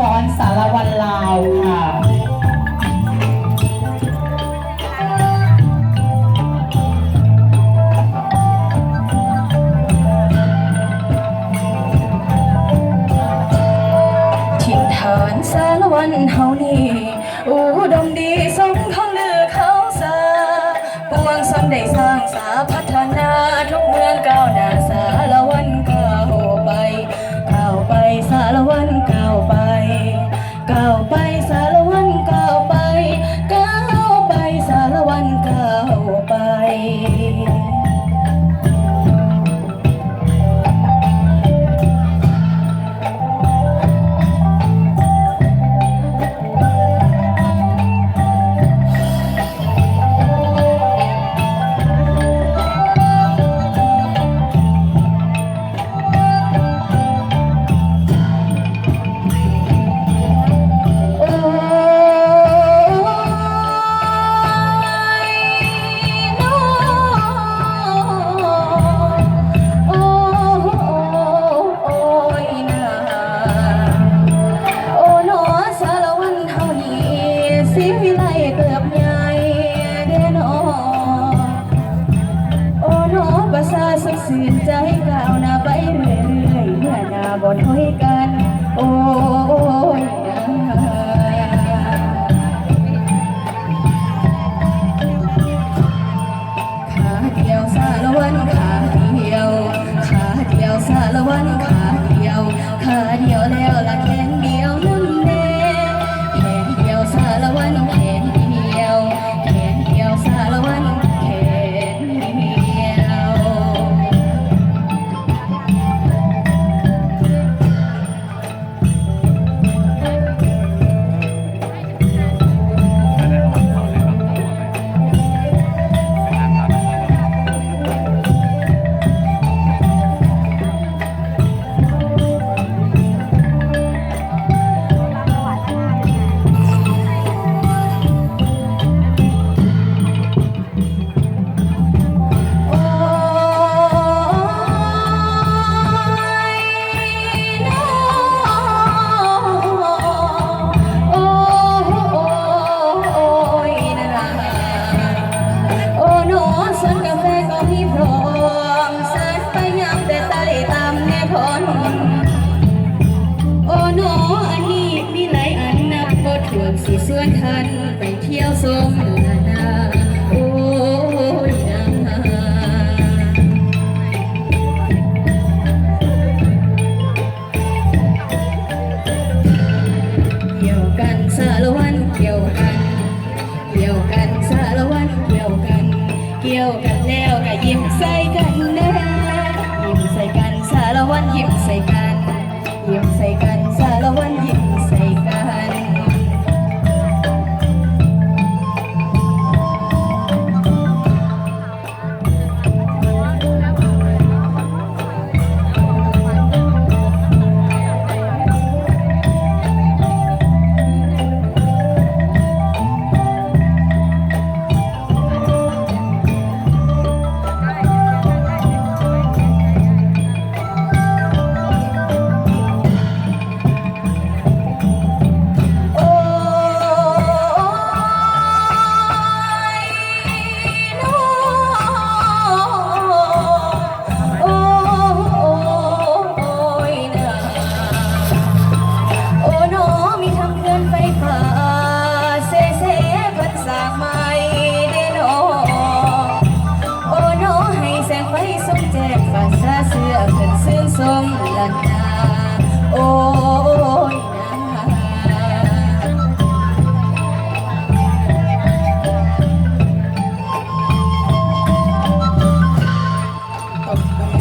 ฟ้อนสารวันลา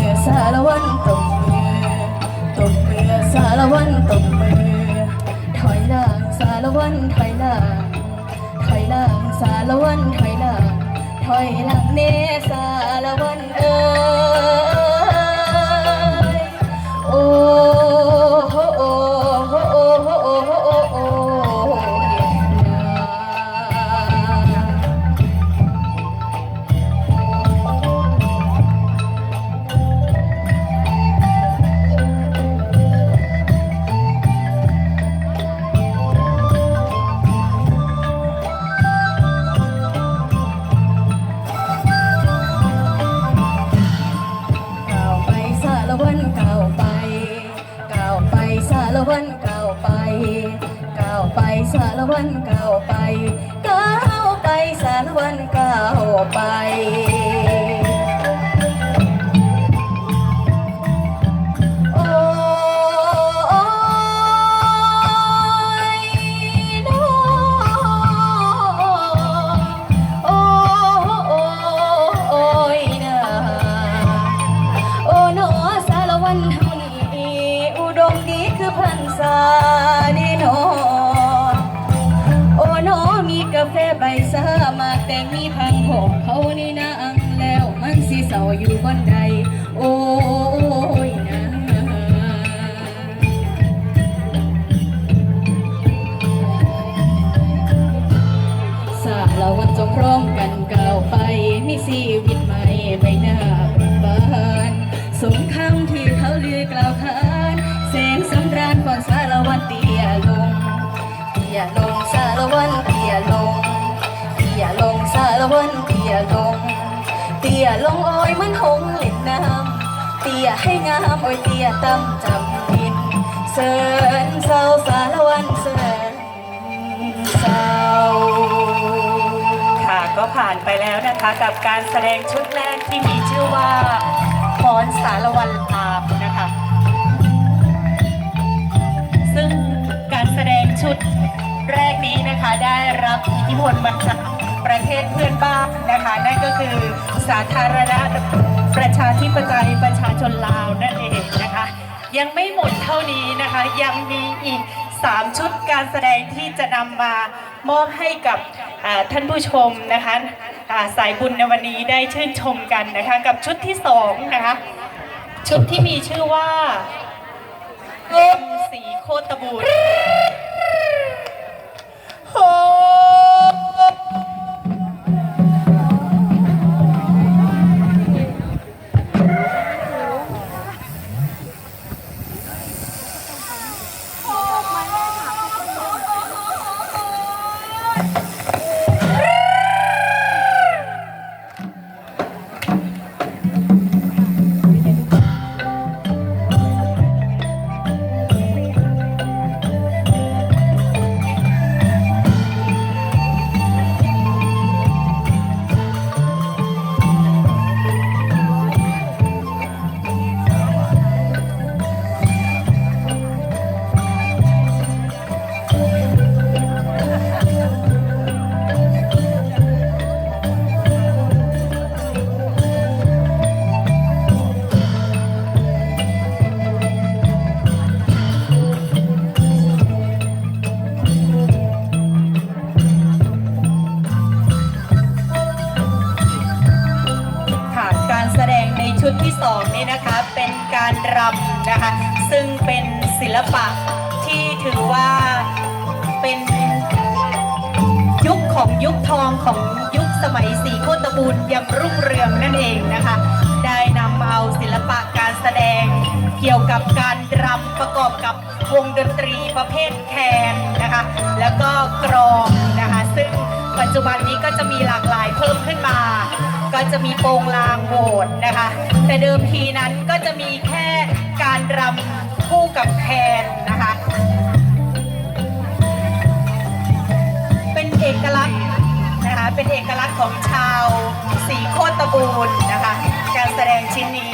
ือสารวันตบมือตบมือสารวันตบมือ ถอยหลังสารวันถอยหลังถอยหลังสารวันถอยหลังถอยหลังเนสารวันเออารวันก้าวไปก้าวไปสารวันก้าวไปโอ้ยน้อโอ้โอ้ยนาโอ้หนอสารวันเฮานี้อุดมดีคือพันษา กาแฟใบสามาแต่มีพังหอกเขานี่นางแล้วมันสิเศร้าอยู่บนใดโอ้ยนะสาเราวันจงพร้อมกันก้าวไปมีชีวิตใหม่ใบหน้าบานสมคำที่เขาลือกล่าวขา นเตี้ยลง เตี้ยลงอ้อยมันหงเล่นน้ำเตี้ยให้งามอ้อยเตี้ยตั้มจำดินเสินเศร้าสารวันเสินเศร้าค่ะก็ผ่านไปแล้วนะคะกับการแสดงชุดแรกที่มีชื่อว่าฟ้อนสารวันลามนะคะ ซึ่งการแสดงชุดแรกนี้นะคะได้รับอิทธิพลมาจาก ประเทศเพื่อนบ้านนะคะนั่นก็คือสาธารณรัฐประชาธิปไตยประชาชนลาวนั่นเองนะคะ ยังไม่หมดเท่านี้นะคะ ยังมีอีก 3 ชุดการแสดงที่จะนำมามอบให้กับท่านผู้ชมนะคะสายบุญในวันนี้ได้ชื่นชมกันนะคะ กับชุดที่สองนะคะชุดที่มีชื่อว่าลมสีโคตบูรณ์ค่ สองนี้นะคะเป็นการรำนะคะ ซึ่งเป็นศิลปะที่ถือว่าเป็นยุคของยุคทองของยุคสมัยสีโคตบูรยังรุ่งเรืองนั่นเองนะคะ ได้นำเอาศิลปะการแสดงเกี่ยวกับการรำประกอบกับวงดนตรีประเภทแคนนะคะ แล้วก็กรองนะคะ ซึ่งปัจจุบันนี้ก็จะมีหลากหลายเพิ่มขึ้นมา ก็จะมีโปงลางโหดนะคะ แต่เดิมทีนั้นก็จะมีแค่การรำคู่กับแคนนะคะ เป็นเอกลักษณ์นะคะเป็นเอกลักษณ์ของชาวสีโคตบูรณ์นะคะ การแสดงชิ้นนี้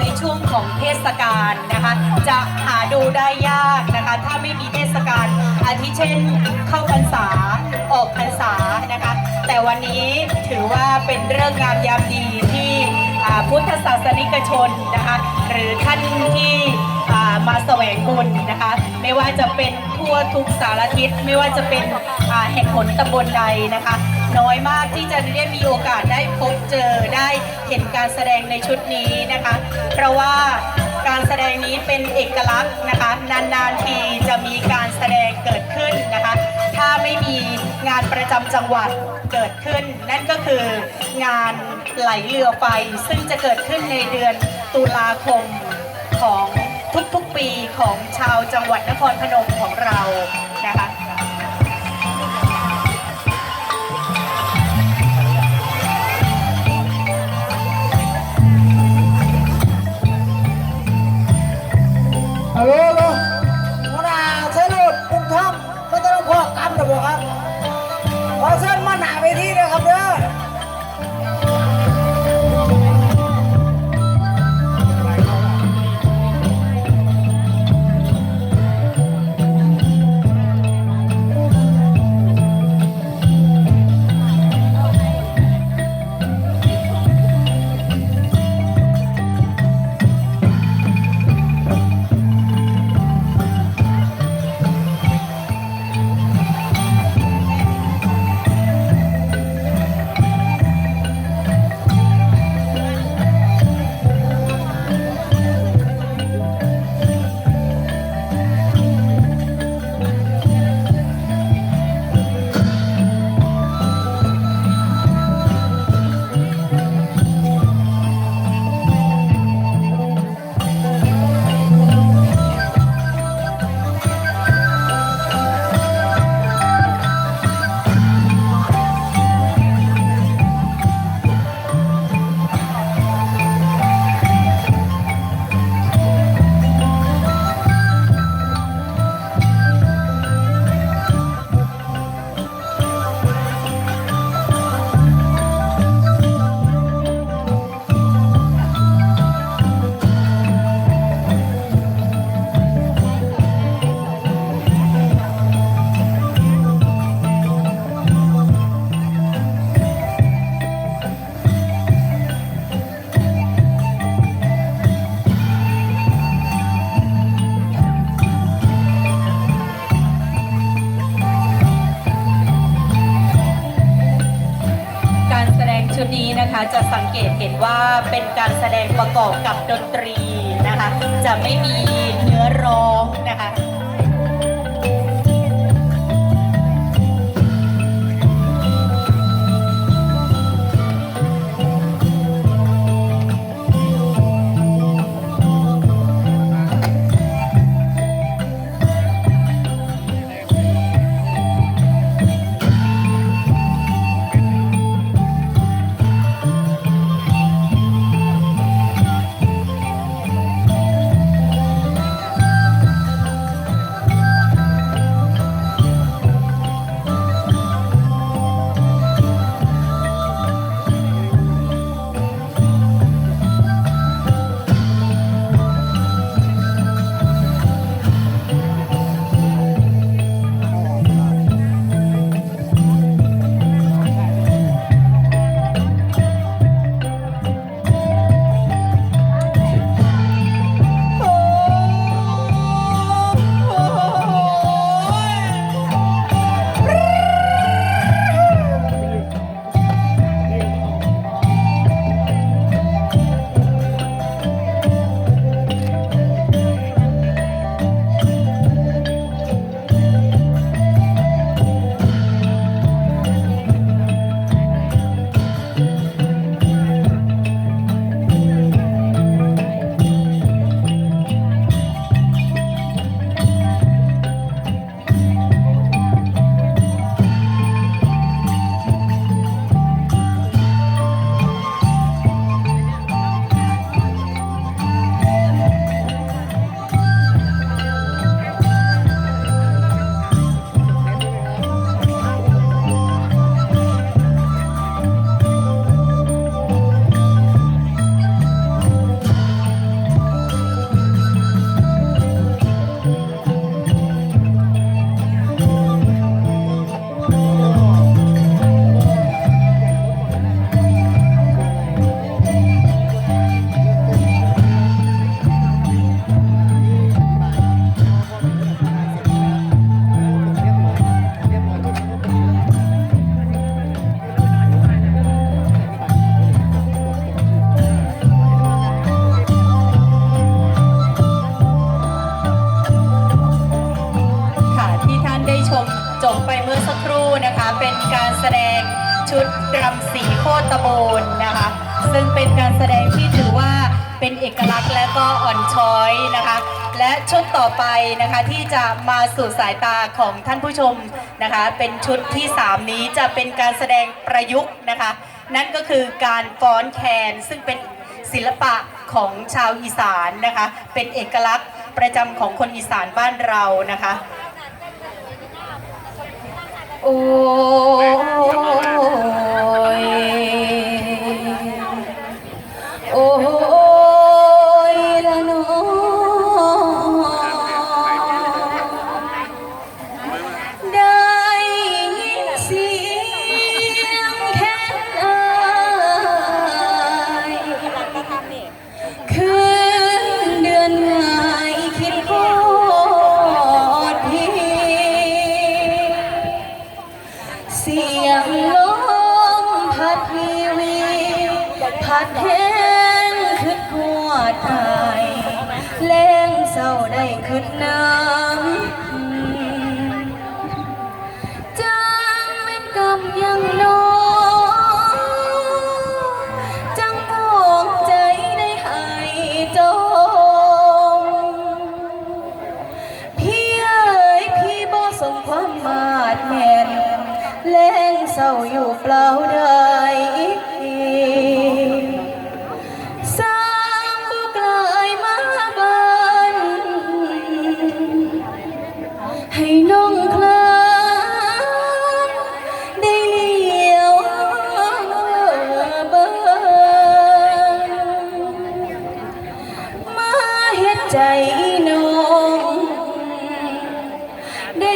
ในช่วงของเทศกาลนะคะ จะหาดูได้ยากนะคะ ถ้าไม่มีเทศกาลอาทิเช่นเข้าพรรษาออกพรรษานะคะ แต่วันนี้ถือว่าเป็นเรื่องงามยามดีที่พุทธศาสนิกชนนะคะหรือท่านที่มาแสวงบุญนะคะ ไม่ว่าจะเป็นทั่วทุกสารทิศไม่ว่าจะเป็นแห่งหนตำบลใดนะคะ น้อยมากที่จะได้มีโอกาสได้พบเจอได้เห็นการแสดงในชุดนี้นะคะ เพราะว่าการแสดงนี้เป็นเอกลักษณ์นะคะ นานๆทีจะมีการแสดงเกิดขึ้นนะคะ ถ้าไม่มีงานประจำจังหวัดเกิดขึ้น นั่นก็คืองานไหลเรือไฟซึ่งจะเกิดขึ้นในเดือนตุลาคมของทุกๆปีของชาวจังหวัดนครพนมของเรานะคะ ฮัลโหลฮัลโหลหัวหน้าเชิญรถกรุงทองก็ต้องพอกกำนะบอกครับขอเชิญ เป็นการแสดงประกอบกับดนตรีนะคะ จะไม่มีเนื้อร้องนะคะ โลนนะคะ ซึ่งเป็นการแสดงที่ถือว่าเป็นเอกลักษณ์และก็อ่อนช้อยนะคะ และชุดต่อไปนะคะที่จะมาสู่สายตาของท่านผู้ชมนะคะ เป็นชุดที่ 3 นี้จะเป็นการแสดงประยุกต์นะคะ นั่นก็คือการฟ้อนแคนซึ่งเป็นศิลปะของชาวอีสานนะคะ เป็นเอกลักษณ์ประจำของคนอีสานบ้านเรานะคะ โอ้ย ได้